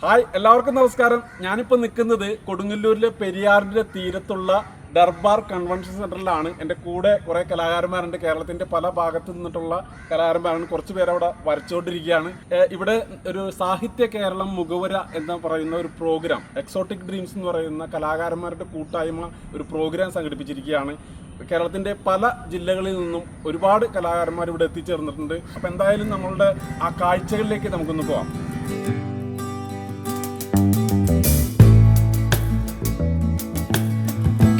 Hi എല്ലാവർക്കും നമസ്കാരം. ഞാനിപ്പോൾ നിൽക്കുന്നത് കൊടുങ്ങല്ലൂരിലെ പെരിയാറിന്റെ തീരത്തുള്ള ദർബാർ കൺവെൻഷൻ സെന്ററിലാണ് എന്റെ കൂടെ കുറേ കലാകാരന്മാരുണ്ട്. കേരളത്തിന്റെ പല ഭാഗത്തു നിന്നിട്ടുള്ള കലാകാരന്മാരാണ്. കുറച്ച് പേര് അവിടെ വരച്ചുകൊണ്ടിരിക്കുകയാണ്. ഇവിടെ ഒരു സാഹിത്യ കേരളം മുഖവര എന്ന് പറയുന്ന ഒരു പ്രോഗ്രാം എക്സോട്ടിക് ഡ്രീംസ് എന്ന് പറയുന്ന കലാകാരന്മാരുടെ കൂട്ടായ്മ ഒരു പ്രോഗ്രാം സംഘടിപ്പിച്ചിരിക്കുകയാണ്. കേരളത്തിന്റെ പല ജില്ലകളിൽ നിന്നും ഒരുപാട് കലാകാരന്മാർ ഇവിടെ എത്തിച്ചേർന്നിട്ടുണ്ട്. അപ്പോൾ എന്തായാലും നമ്മളുടെ ആ കാഴ്ചകളിലേക്ക് നമുക്കൊന്ന് പോവാം.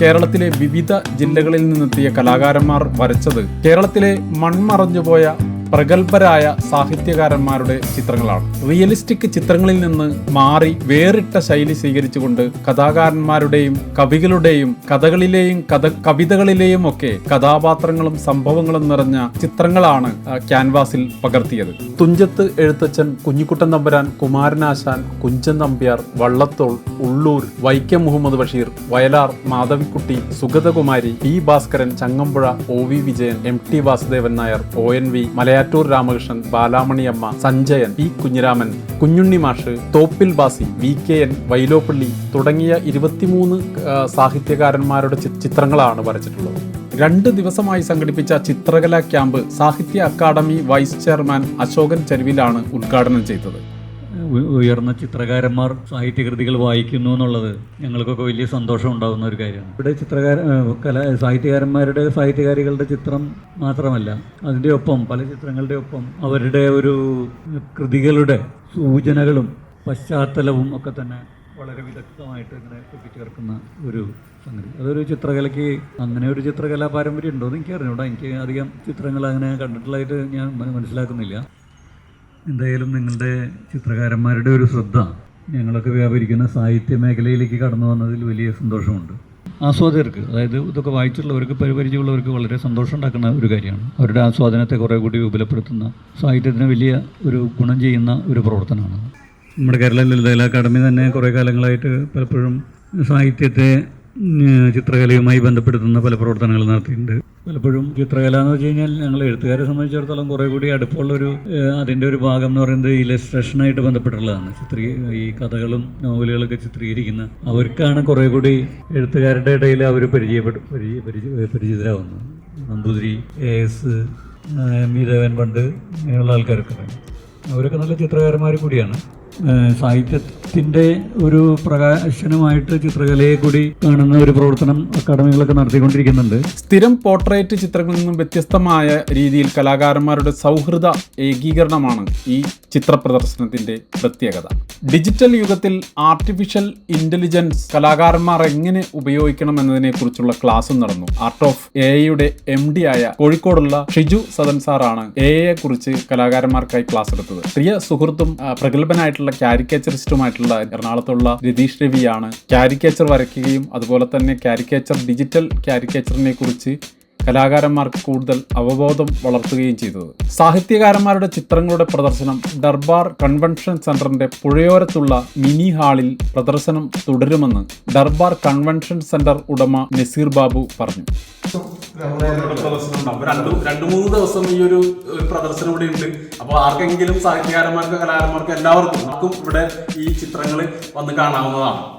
കേരളത്തിലെ വിവിധ ജില്ലകളിൽ നിന്നെത്തിയ കലാകാരന്മാർ വരച്ചത് കേരളത്തിലെ മൺമറഞ്ഞുപോയ പ്രഗത്ഭരായ സാഹിത്യകാരന്മാരുടെ ചിത്രങ്ങളാണ്. റിയലിസ്റ്റിക് ചിത്രങ്ങളിൽ നിന്ന് മാറി വേറിട്ട ശൈലി സ്വീകരിച്ചുകൊണ്ട് കഥാകാരന്മാരുടെയും കവികളുടെയും കഥകളിലെയും കഥ കവിതകളിലെയും ഒക്കെ കഥാപാത്രങ്ങളും സംഭവങ്ങളും നിറഞ്ഞ ചിത്രങ്ങളാണ് ക്യാൻവാസിൽ പകർത്തിയത്. Thunchath Ezhuthachan Kunjikuttan Thampuran Kumaranasan Kunchan Nambiar Vallathol Ulloor Vaikom Muhammad Basheer Vayalar Madhavikutty Sugathakumari P Bhaskaran Changampuzha O V Vijayan M T Vasudevan Nair O N V Malayattoor Ramakrishnan Balamaniamma Sanjayan P Kunhiraman Kunhunni Mash Thoppil Bhasi V K N Vyloppilly തുടങ്ങിയ ഇരുപത്തിമൂന്ന് സാഹിത്യകാരന്മാരുടെ ചിത്രങ്ങളാണ് വരച്ചിട്ടുള്ളത്. രണ്ട് ദിവസമായി സംഘടിപ്പിച്ച ചിത്രകലാ camp Sahitya Akademi vice chairman Ashokan ചെരുവിലാണ് ഉദ്ഘാടനം ചെയ്തത്. ഉയർന്ന ചിത്രകാരന്മാർ സാഹിത്യകൃതികൾ വായിക്കുന്നു എന്നുള്ളത് ഞങ്ങൾക്കൊക്കെ വലിയ സന്തോഷം ഉണ്ടാകുന്ന ഒരു കാര്യമാണ്. ഇവിടെ ചിത്രകാര കല സാഹിത്യകാരന്മാരുടെ സാഹിത്യകാരികളുടെ ചിത്രം മാത്രമല്ല അതിന്റെ ഒപ്പം പല ചിത്രങ്ങളുടെ ഒപ്പം അവരുടെ ഒരു കൃതികളുടെ സൂചനകളും പശ്ചാത്തലവും ഒക്കെ തന്നെ വളരെ വിദഗ്ധമായിട്ട് ഇങ്ങനെ കൂട്ടിച്ചേർക്കുന്ന ഒരു സംഗതി. അതൊരു ചിത്രകലയ്ക്ക് അങ്ങനെ ഒരു ചിത്രകലാ പാരമ്പര്യം ഉണ്ടോ എന്ന് എനിക്ക് അറിഞ്ഞൂടാ എനിക്ക് അധികം ചിത്രങ്ങൾ അങ്ങനെ കണ്ടിട്ടുള്ളതായിട്ട് ഞാൻ മനസ്സിലാക്കുന്നില്ല. എന്തായാലും നിങ്ങളുടെ ചിത്രകാരന്മാരുടെ ഒരു ശ്രദ്ധ ഞങ്ങളൊക്കെ വ്യാപരിക്കുന്ന സാഹിത്യ മേഖലയിലേക്ക് കടന്നു വന്നതിൽ വലിയ സന്തോഷമുണ്ട്. ആസ്വാദകർക്ക് അതായത് ഇതൊക്കെ വായിച്ചിട്ടുള്ളവർക്ക് പരിപരിചയമുള്ളവർക്ക് വളരെ സന്തോഷം ഉണ്ടാക്കുന്ന ഒരു കാര്യമാണ്. അവരുടെ ആസ്വാദനത്തെ കുറേ കൂടി വിപുലപ്പെടുത്തുന്ന സാഹിത്യത്തിന് വലിയ ഒരു ഗുണം ചെയ്യുന്ന ഒരു പ്രവർത്തനമാണ്. നമ്മുടെ കേരള ലളിതകല അക്കാദമി തന്നെ കുറേ കാലങ്ങളായിട്ട് പലപ്പോഴും സാഹിത്യത്തെ ചിത്രകലയുമായി ബന്ധപ്പെടുത്തുന്ന പല പ്രവർത്തനങ്ങൾ നടത്തിയിട്ടുണ്ട്. പലപ്പോഴും ചിത്രകല എന്ന് വെച്ച് കഴിഞ്ഞാൽ ഞങ്ങൾ എഴുത്തുകാരെ സംബന്ധിച്ചിടത്തോളം കുറേ കൂടി അടുപ്പമുള്ളൊരു ഏഹ്, അതിന്റെ ഒരു ഭാഗം എന്ന് പറയുന്നത് ഇലസ്ട്രേഷനായിട്ട് ബന്ധപ്പെട്ടുള്ളതാണ്. ചിത്രീ ഈ കഥകളും നോവലുകളൊക്കെ ചിത്രീകരിക്കുന്ന അവർക്കാണ് കുറേ കൂടി എഴുത്തുകാരുടെ ഇടയിൽ അവർ പരിചയപ്പെടും പരിചയ പരിചയ പരിചിതരാകുന്നത് Namboothiri A S M V Devan പണ്ട് ഇങ്ങനെയുള്ള ആൾക്കാരൊക്കെ. അവരൊക്കെ നല്ല ചിത്രകാരന്മാർ കൂടിയാണ്. സാഹിത്യത്തിന്റെ ഒരു പ്രകാശനമായിട്ട് ചിത്രകലയെ കൂടി കാണുന്ന ഒരു പ്രവർത്തനം അക്കാദമികളൊക്കെ നടത്തിക്കൊണ്ടിരിക്കുന്നുണ്ട്. സ്ഥിരം പോർട്രേറ്റ് ചിത്രങ്ങളിൽ നിന്നും വ്യത്യസ്തമായ രീതിയിൽ കലാകാരന്മാരുടെ സൗഹൃദ ഏകീകരണമാണ് ഈ ചിത്ര പ്രദർശനത്തിന്റെ പ്രത്യേകത. ഡിജിറ്റൽ യുഗത്തിൽ ആർട്ടിഫിഷ്യൽ ഇന്റലിജൻസ് കലാകാരന്മാർ എങ്ങനെ ഉപയോഗിക്കണം എന്നതിനെക്കുറിച്ചുള്ള ക്ലാസും നടന്നു ആർട്ട് ഓഫ് എ ഐയുടെ എം ഡി ആയ കോഴിക്കോടുള്ള ഷിജു സദൻ സാറാണ് എ ഐയെ കുറിച്ച് കലാകാരന്മാർക്കായി ക്ലാസ് എടുത്തത് പ്രിയ സുഹൃത്തും ആ, പ്രഗത്ഭനായിട്ടുള്ള കാരിക്കേച്ചറിസ്റ്റുമായിട്ടുള്ള എറണാകുളത്തുള്ള രതീഷ് രവിയാണ് കാരിക്കേച്ചർ വരയ്ക്കുകയും അതുപോലെ തന്നെ കാരിക്കേച്ചർ ഡിജിറ്റൽ കാരിക്കേച്ചറിനെ കുറിച്ച് കലാകാരന്മാർക്ക് കൂടുതൽ അവബോധം വളർത്തുകയും ചെയ്തത്. സാഹിത്യകാരന്മാരുടെ ചിത്രങ്ങളുടെ പ്രദർശനം ദർബാർ കൺവെൻഷൻ സെന്ററിന്റെ പുഴയോരത്തുള്ള മിനി ഹാളിൽ പ്രദർശനം തുടരുമെന്ന് ദർബാർ കൺവെൻഷൻ സെന്റർ ഉടമ നസീർ ബാബു പറഞ്ഞു. രണ്ടു രണ്ടു മൂന്ന് ദിവസം ഈ ഒരു പ്രദർശനം ഇവിടെ ഉണ്ട്. അപ്പോൾ ആർക്കെങ്കിലും സാഹിത്യകാരന്മാർക്ക് കലാകാരന്മാർക്ക് എല്ലാവർക്കും ഇവിടെ ഈ ചിത്രങ്ങൾ വന്ന് കാണാവുന്നതാണ്.